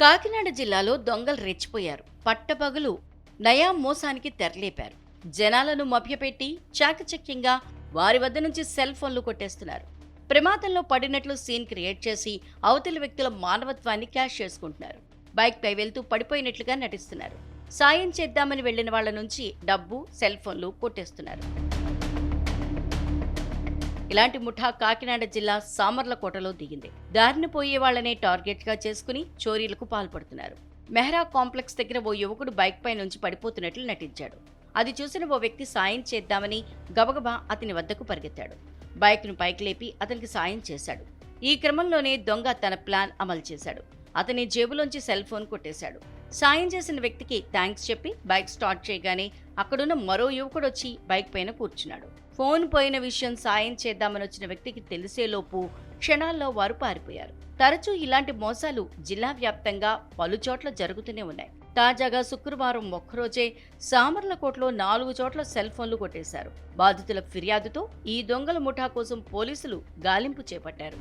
కాకినాడ జిల్లాలో దొంగలు రెచ్చిపోయారు. పట్టపగలు నయా మోసానికి తెరలేపారు. జనాలను మభ్యపెట్టి చాకచక్యంగా వారి వద్ద నుంచి సెల్ ఫోన్లు కొట్టేస్తున్నారు. ప్రమాదంలో పడినట్లు సీన్ క్రియేట్ చేసి అవతలి వ్యక్తుల మానవత్వాన్ని క్యాష్ చేసుకుంటున్నారు. బైక్పై వెళ్తూ పడిపోయినట్లుగా నటిస్తున్నారు. సాయం చేద్దామని వెళ్ళిన వాళ్ళ నుంచి డబ్బు సెల్ ఫోన్లు కొట్టేస్తున్నారు. ఇలాంటి ముఠా కాకినాడ జిల్లా సామర్లకోటలో దిగింది. దారిన పోయే వాళ్ళనే టార్గెట్గా చేసుకుని చోరీలకు పాల్పడుతున్నారు. మెహ్రా కాంప్లెక్స్ దగ్గర ఓ యువకుడు బైక్ పై నుంచి పడిపోతున్నట్లు నటించాడు. అది చూసిన ఓ వ్యక్తి సాయం చేద్దామని గబగబా అతని వద్దకు పరిగెత్తాడు. బైక్ను పైకి లేపి అతనికి సాయం చేశాడు. ఈ క్రమంలోనే దొంగ తన ప్లాన్ అమలు చేశాడు. అతని జేబులోంచి సెల్ ఫోన్ కొట్టేశాడు. సాయం చేసిన వ్యక్తికి థ్యాంక్స్ చెప్పి బైక్ స్టార్ట్ చేయగానే అక్కడున్న మరో యువకుడు వచ్చి బైక్ పైన కూర్చున్నాడు. ఫోన్ పోయిన విషయం సాయం చేద్దామని వచ్చిన వ్యక్తికి తెలిసేలోపు క్షణాల్లో వారు పారిపోయారు. తరచూ ఇలాంటి మోసాలు జిల్లా వ్యాప్తంగా పలుచోట్ల జరుగుతూనే ఉన్నాయి. తాజాగా శుక్రవారం ఒక్కరోజే సామర్లకోటలో నాలుగు చోట్ల సెల్ ఫోన్లు కొట్టేశారు. బాధితుల ఫిర్యాదుతో ఈ దొంగల ముఠా కోసం పోలీసులు గాలింపు చేపట్టారు.